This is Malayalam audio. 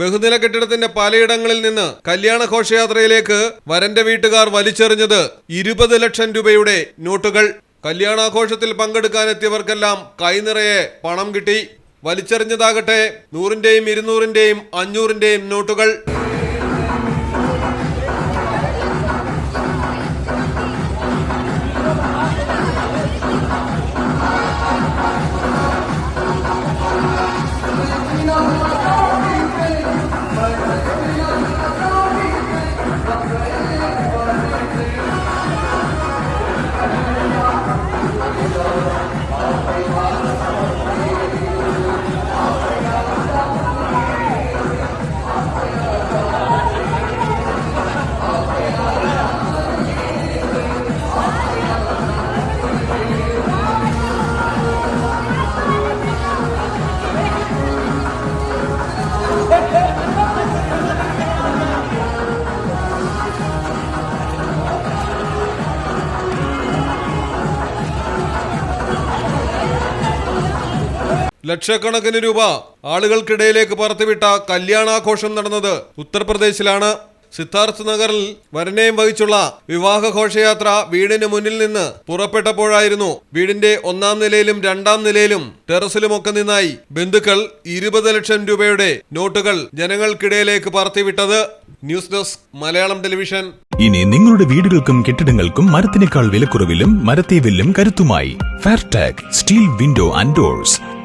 ബഹുനില കെട്ടിടത്തിന്റെ പലയിടങ്ങളിൽ നിന്ന് കല്യാണ ഘോഷയാത്രയിലേക്ക് വരന്റെ വീട്ടുകാർ വലിച്ചെറിഞ്ഞത് ഇരുപത് ലക്ഷം രൂപയുടെ നോട്ടുകൾ. കല്യാണാഘോഷത്തിൽ പങ്കെടുക്കാനെത്തിയവർക്കെല്ലാം കൈനിറയെ പണം കിട്ടി. വലിച്ചെറിഞ്ഞതാകട്ടെ നൂറിന്റെയും ഇരുന്നൂറിന്റെയും അഞ്ഞൂറിന്റെയും നോട്ടുകൾ. ലക്ഷക്കണക്കിന് രൂപ ആളുകൾക്കിടയിലേക്ക് പറത്തിവിട്ട കല്യാണാഘോഷം നടന്നത് ഉത്തർപ്രദേശിലാണ്. സിദ്ധാർത്ഥ് നഗറിൽ വരനെയും വഹിച്ചുള്ള വിവാഹ ഘോഷയാത്ര വീടിന് മുന്നിൽ നിന്ന് പുറപ്പെട്ടപ്പോഴായിരുന്നു വീടിന്റെ ഒന്നാം നിലയിലും രണ്ടാം നിലയിലും ടെറസിലുമൊക്കെ നിന്നായി ബന്ധുക്കൾ ഇരുപത് ലക്ഷം രൂപയുടെ നോട്ടുകൾ ജനങ്ങൾക്കിടയിലേക്ക് പറത്തിവിട്ടത്. News desk Malayalam television. ഇനി നിങ്ങളുടെ വീടുകൾക്കും കെട്ടിടങ്ങൾക്കും മരത്തിനേക്കാൾ വിലക്കുറവിലും മരത്തെ വില്ലും കരുത്തുമായി. Fairtag steel window and doors